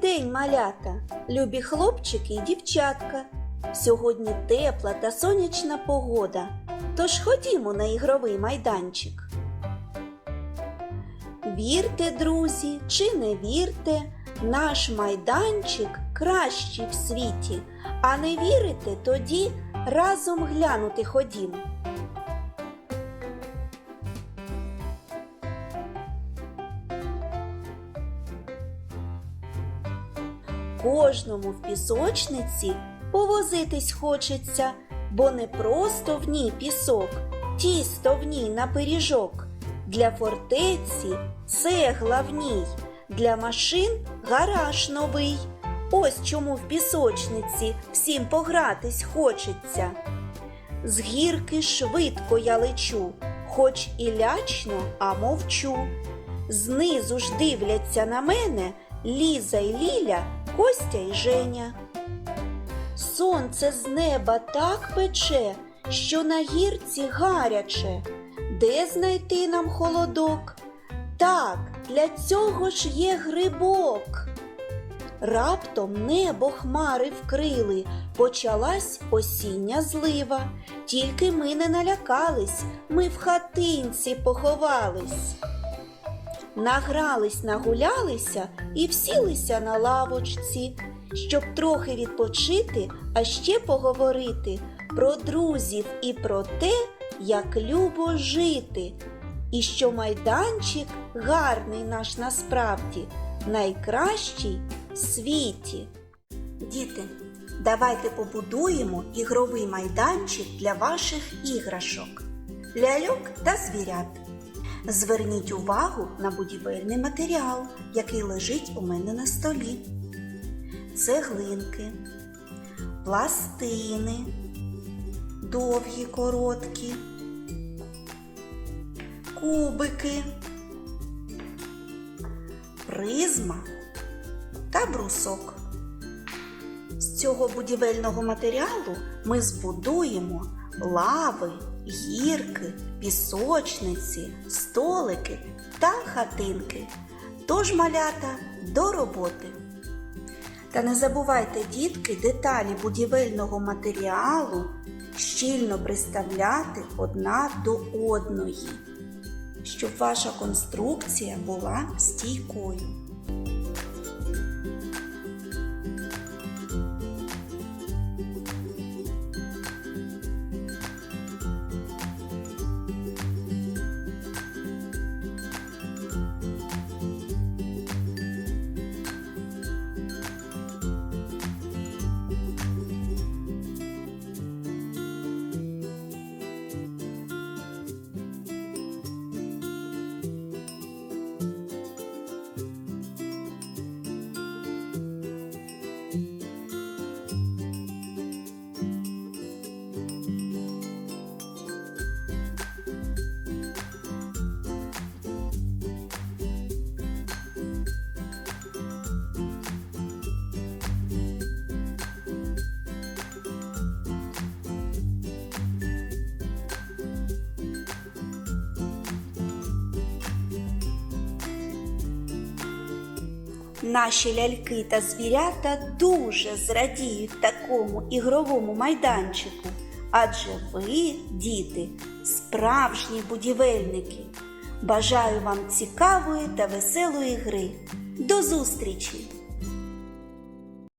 день, малята, любі хлопчики і дівчатка. Сьогодні тепла та сонячна погода. Тож ходімо на ігровий майданчик. Вірте, друзі, чи не вірте, наш майданчик кращий в світі. А не вірите, тоді разом глянути ходімо. Кожному в пісочниці повозитись хочеться, бо не просто в ній пісок, тісто в ній на пиріжок. Для фортеці цегла в ній, для машин гараж новий. Ось чому в пісочниці всім погратись хочеться. З гірки швидко я лечу, хоч і лячно, а мовчу. Знизу ж дивляться на мене Ліза й Ліля, Костя й Женя. Сонце з неба так пече, що на гірці гаряче. Де знайти нам холодок? Так, для цього ж є грибок. Раптом небо хмари вкрили, почалась осіння злива. Тільки ми не налякались, ми в хатинці поховались. Награлись, нагулялися і всілися на лавочці, щоб трохи відпочити, а ще поговорити про друзів і про те, як любо жити, і що майданчик гарний наш насправді, найкращий в світі. Діти, давайте побудуємо ігровий майданчик для ваших іграшок, ляльок та звірят. Зверніть увагу на будівельний матеріал, який лежить у мене на столі. Цеглинки, пластини, довгі, короткі, кубики, призма та брусок. З цього будівельного матеріалу ми збудуємо лави, гірки, пісочниці, столики та хатинки. Тож, малята, до роботи. Та не забувайте, дітки, деталі будівельного матеріалу щільно приставляти одна до одної, щоб ваша конструкція була стійкою. Наші ляльки та звірята дуже зрадіють такому ігровому майданчику, адже ви, діти, справжні будівельники. Бажаю вам цікавої та веселої гри. До зустрічі!